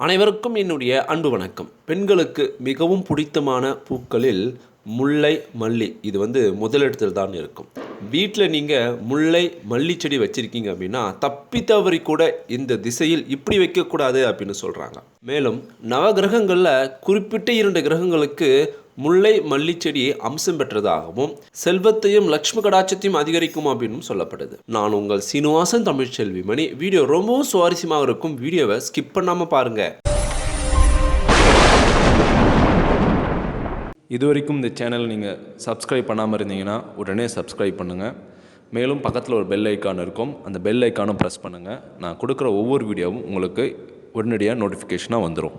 அனைவருக்கும் என்னுடைய அன்பு வணக்கம். பெண்களுக்கு மிகவும் பிடித்தமான பூக்களில் முல்லை மல்லி. இது வந்து முதலிடத்தில் தான் இருக்கும். வீட்டில் நீங்கள் முல்லை மல்லி செடி வச்சுருக்கீங்க அப்படின்னா தப்பி தவறி கூட இந்த திசையில் இப்படி வைக்கக்கூடாது அப்படின்னு சொல்கிறாங்க மேலும் நவகிரகங்களில் குறிப்பிட்ட இரண்டு கிரகங்களுக்கு முல்லை மல்லிச்செடி அம்சம் பெற்றதாகவும் செல்வத்தையும் லக்ஷ்மி கடாட்சத்தையும் அதிகரிக்கும் அப்படின்னு சொல்லப்படுது. நான் உங்கள் சீனிவாசன் தமிழ்ச்செல்வி மணி வீடியோ ரொம்பவும் சுவாரஸ்யமாக இருக்கும். வீடியோவை ஸ்கிப் பண்ணாமல் பாருங்கள் இது வரைக்கும் இந்த சேனல் நீங்கள் சப்ஸ்கிரைப் பண்ணாமல் இருந்தீங்கன்னா உடனே சப்ஸ்கிரைப் பண்ணுங்கள் மேலும் பக்கத்தில் ஒரு பெல் ஐக்கான் இருக்கும். அந்த பெல் ஐக்கானும் ப்ரெஸ் பண்ணுங்கள் நான் கொடுக்குற ஒவ்வொரு வீடியோவும் உங்களுக்கு உடனடியாக நோட்டிஃபிகேஷனாக வந்துடும்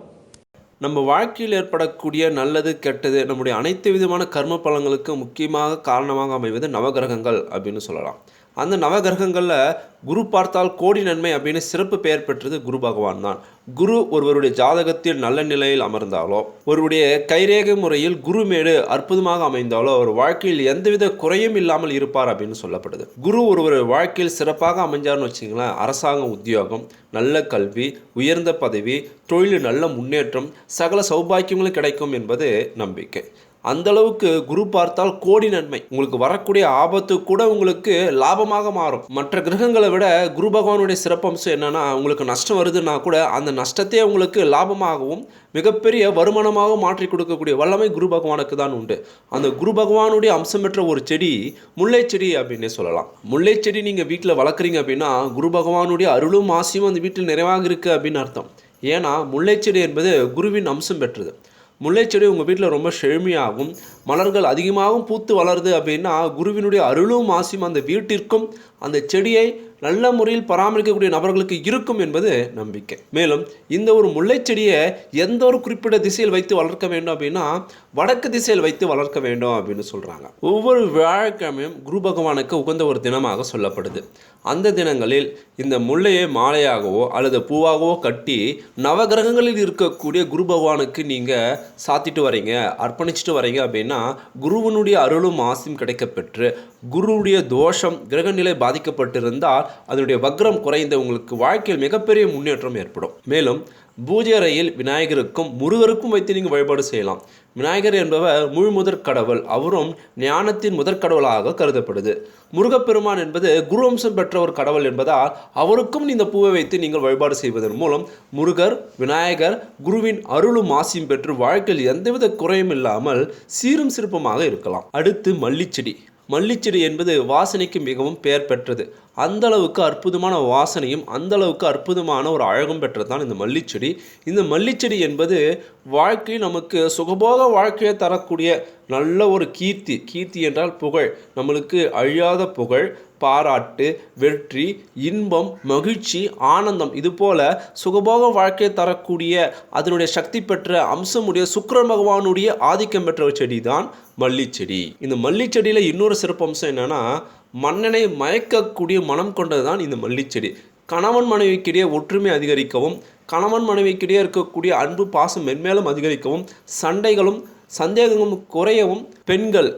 நம்ம வாழ்க்கையில் ஏற்படக்கூடிய நல்லது கெட்டது நம்முடைய அனைத்து விதமான கர்ம பலங்களுக்கு முக்கியமாக காரணமாக அமைவது நவகிரகங்கள் அப்படின்னு சொல்லலாம். அந்த நவகிரகங்களில் குரு பார்த்தால் கோடி நன்மை அப்படின்னு சிறப்பு பெயர் பெற்றது குரு பகவான் தான். குரு ஒருவருடைய ஜாதகத்தில் நல்ல நிலையில் அமர்ந்தாலோ ஒருவருடைய கைரேகை முறையில் குருமேடு அற்புதமாக அமைந்தாலோ அவர் வாழ்க்கையில் எந்தவித குறையும் இல்லாமல் இருப்பார் அப்படின்னு சொல்லப்படுது. குரு ஒருவர் வாழ்க்கையில் சிறப்பாக அமைஞ்சார்னு வச்சிங்களேன் அரசாங்க உத்தியோகம் நல்ல கல்வி உயர்ந்த பதவி தொழில் நல்ல முன்னேற்றம் சகல சௌபாக்கியங்களும் கிடைக்கும் என்பது நம்பிக்கை. அந்த அளவுக்கு குரு பார்த்தால் கோடி நன்மை. உங்களுக்கு வரக்கூடிய ஆபத்து கூட உங்களுக்கு லாபமாக மாறும். மற்ற கிரகங்களை விட குரு பகவானுடைய சிறப்பம்சம் என்னன்னா உங்களுக்கு நஷ்டம் வருதுன்னா கூட அந்த நஷ்டத்தையே உங்களுக்கு லாபமாகவும் மிகப்பெரிய வருமானமாக மாற்றி கொடுக்கக்கூடிய வல்லமை குரு பகவானுக்கு தான் உண்டு. அந்த குரு பகவானுடைய அம்சம் பெற்ற ஒரு செடி முல்லை செடி அப்படின்னே சொல்லலாம். முல்லை செடி நீங்கள் வீட்டில் வளர்க்குறீங்க அப்படின்னா குரு பகவானுடைய அருளும் ஆசையும் அந்த வீட்டில் நிறைவாக இருக்குது அப்படின்னு அர்த்தம். ஏன்னா முல்லைச்செடி என்பது குருவின் அம்சம் பெற்றது. முல்லைச்செடி உங்கள் வீட்டில் ரொம்ப செழுமையாகும். மலர்கள் அதிகமாகவும் பூத்து வளருது அப்படின்னா குருவினுடைய அருளும் ஆசியும் அந்த வீட்டிற்கும் அந்த செடியை நல்ல முறையில் பராமரிக்கக்கூடிய நபர்களுக்கு இருக்கும் என்பது நம்பிக்கை. மேலும் இந்த ஒரு முல்லைச்செடியை எந்த ஒரு குறிப்பிட்ட திசையில் வைத்து வளர்க்க வேண்டும் அப்படின்னா வடக்கு திசையில் வைத்து வளர்க்க வேண்டும் அப்படின்னு சொல்கிறாங்க ஒவ்வொரு வியாழக்கிழமையும் குரு பகவானுக்கு உகந்த ஒரு தினமாக சொல்லப்படுது. அந்த தினங்களில் இந்த முல்லையை மாலையாகவோ அல்லது பூவாகவோ கட்டி நவகிரகங்களில் இருக்கக்கூடிய குரு பகவானுக்கு நீங்கள் சாத்திட்டு வரீங்க அர்ப்பணிச்சுட்டு வரீங்க அப்படின்னா குருவனுடைய அருளும் ஆசையும் கிடைக்கப்பெற்று குருவுடைய தோஷம் கிரகநிலை பாதிக்கப்பட்டிருந்தால் அதனுடைய வக்ரம் குறைந்த உங்களுக்கு வாழ்க்கையில் மிகப்பெரிய முன்னேற்றம் ஏற்படும். மேலும் பூஜை அறையில் விநாயகருக்கும் முருகருக்கும் வைத்து நீங்கள் வழிபாடு செய்யலாம். விநாயகர் என்பவர் முழு முதற் கடவுள் அவரும் ஞானத்தின் முதற் கடவுளாக கருதப்படுது. முருகப்பெருமான் என்பது குரு அம்சம் பெற்ற ஒரு கடவுள் என்பதால் அவருக்கும் இந்த பூவை வைத்து நீங்கள் வழிபாடு செய்வதன் மூலம் முருகர் விநாயகர் குருவின் அருளும் ஆசியும் பெற்று வாழ்க்கையில் எந்தவித குறையும் இல்லாமல் சீரும் சிறப்புமாக இருக்கலாம். அடுத்து மல்லிச்செடி. மல்லிச்செடி என்பது வாசனைக்கு மிகவும் பெயர் பெற்றது. அந்தளவுக்கு அற்புதமான வாசனையும் அந்தளவுக்கு அற்புதமான ஒரு அழகும் பெற்றதான் இந்த மல்லிச்செடி. இந்த மல்லிச்செடி என்பது வாழ்க்கை நமக்கு சுகபோக வாழ்க்கையை தரக்கூடிய நல்ல ஒரு கீர்த்தி. கீர்த்தி என்றால் புகழ். நம்மளுக்கு அழியாத புகழ் பாராட்டு வெற்றி இன்பம் மகிழ்ச்சி ஆனந்தம். இதுபோல் சுகபோக வாழ்க்கையை தரக்கூடிய அதனுடைய சக்தி பெற்ற அம்சமுடைய சுக்கர பகவானுடைய ஆதிக்கம் பெற்ற ஒரு செடி தான் மல்லிச்செடி. இந்த மல்லிச்செடியில் இன்னொரு சிறப்பு அம்சம் என்னன்னா மன்னனை மயக்கக்கூடிய மனம் கொண்டது தான் இந்த மல்லிச்செடி. கணவன் மனைவிக்கிடையே ஒற்றுமை அதிகரிக்கவும் கணவன் மனைவிக்கிடையே இருக்கக்கூடிய அன்பு பாசம் மென்மேலும் அதிகரிக்கவும் சண்டைகளும் சந்தேகங்களும் குறையவும் பெண்கள்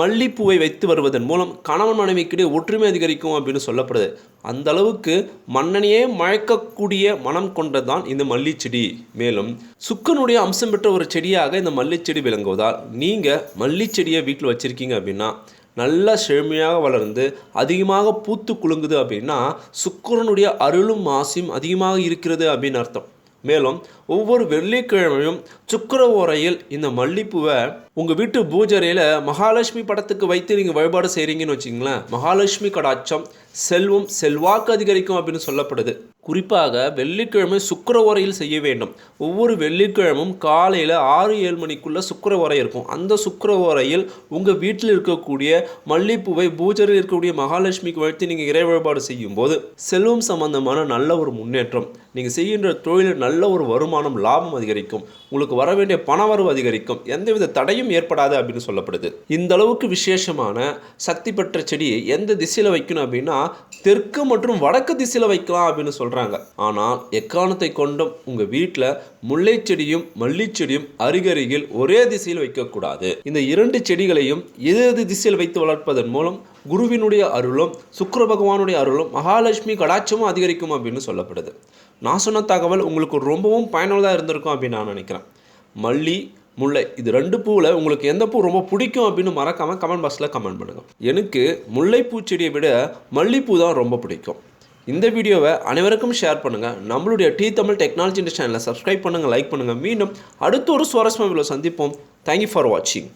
மல்லிப்பூவை வைத்து வருவதன் மூலம் கணவன் மனைவிக்கிடையே ஒற்றுமை அதிகரிக்கும் அப்படின்னு சொல்லப்படுது. அந்த அளவுக்கு மன்னனையே மயக்கக்கூடிய மனம் கொண்டதுதான் இந்த மல்லிச்செடி. மேலும் சுக்கனுடைய அம்சம் பெற்ற ஒரு செடியாக இந்த மல்லிச்செடி விளங்குவதால் நீங்கள் மல்லிச்செடியை வீட்டில் வச்சுருக்கீங்க அப்படின்னா நல்லா செழுமையாக வளர்ந்து அதிகமாக பூத்து குலுங்குது அப்படின்னா சுக்கரனுடைய அருளும் ஆசையும் அதிகமாக இருக்கிறது அப்படின்னு அர்த்தம். மேலும் ஒவ்வொரு வெள்ளிக்கிழமையும் சுக்கர ஓரையில் இந்த மல்லிப்பூவை உங்கள் வீட்டு பூஜரையில் மகாலட்சுமி படத்துக்கு வைத்து நீங்கள் வழிபாடு செய்கிறீங்கன்னு வச்சிங்களேன் மகாலட்சுமி கடாட்சம் செல்வம் செல்வாக்கு அதிகரிக்கும் அப்படின்னு சொல்லப்படுது. குறிப்பாக வெள்ளிக்கிழமை சுக்கிர செய்ய வேண்டும். ஒவ்வொரு வெள்ளிக்கிழமும் காலையில் ஆறு ஏழு மணிக்குள்ளே சுக்கிர இருக்கும். அந்த சுக்கிர உங்கள் வீட்டில் இருக்கக்கூடிய மல்லிப்பூவை பூஜரில் இருக்கக்கூடிய மகாலட்சுமிக்கு வைத்து நீங்கள் இறை வழிபாடு செய்யும்போது செல்வம் சம்பந்தமான நல்ல ஒரு முன்னேற்றம் நீங்கள் செய்கின்ற தொழிலில் நல்ல ஒரு வருமானம் லாபம் அதிகரிக்கும் உங்களுக்கு வர வேண்டிய பணவரவு அதிகரிக்கும் எந்தவித தடையும் ஏற்படாது அப்படின்னு சொல்லப்படுது. இந்த அளவுக்கு விசேஷமான சக்தி பெற்ற செடியை எந்த திசையில் வைக்கணும் அப்படின்னா தெற்கு மற்றும் வடக்கு திசையில் வைக்கலாம் அப்படின்னு சொல்கிறாங்க பண்ணுறாங்க ஆனால் எக்காரணத்தை கொண்டும் உங்கள் வீட்டில் முல்லை செடியும் மல்லி செடியும் அருகருகில் ஒரே திசையில் வைக்கக்கூடாது. இந்த இரண்டு செடிகளையும் எது எது திசையில் வைத்து வளர்ப்பதன் மூலம் குருவினுடைய அருளும் சுக்கர பகவானுடைய அருளும் மகாலட்சுமி கடாட்சமும் அதிகரிக்கும் அப்படின்னு சொல்லப்படுது. நான் சொன்ன தகவல் உங்களுக்கு ரொம்பவும் பயனுள்ளதாக இருந்திருக்கும் அப்படின்னு நான் நினைக்கிறேன். மல்லி முல்லை இது ரெண்டு பூவில் உங்களுக்கு எந்த பூ ரொம்ப பிடிக்கும் அப்படின்னு மறக்காமல் கமெண்ட் பாக்ஸில் கமெண்ட் பண்ணுங்கள் எனக்கு முல்லைப்பூ செடியை விட மல்லிப்பூ தான் ரொம்ப பிடிக்கும். இந்த வீடியோவை அனைவருக்கும் ஷேர் பண்ணுங்கள் நம்மளுடைய டி தமிழ் டெக்னாலஜி சேனலை சப்ஸ்கிரைப் பண்ணுங்கள் லைக் பண்ணுங்கள் மீண்டும் அடுத்த ஒரு சுவாரஸ்யமாக சந்திப்போம். தேங்க்யூ ஃபார் வாட்சிங்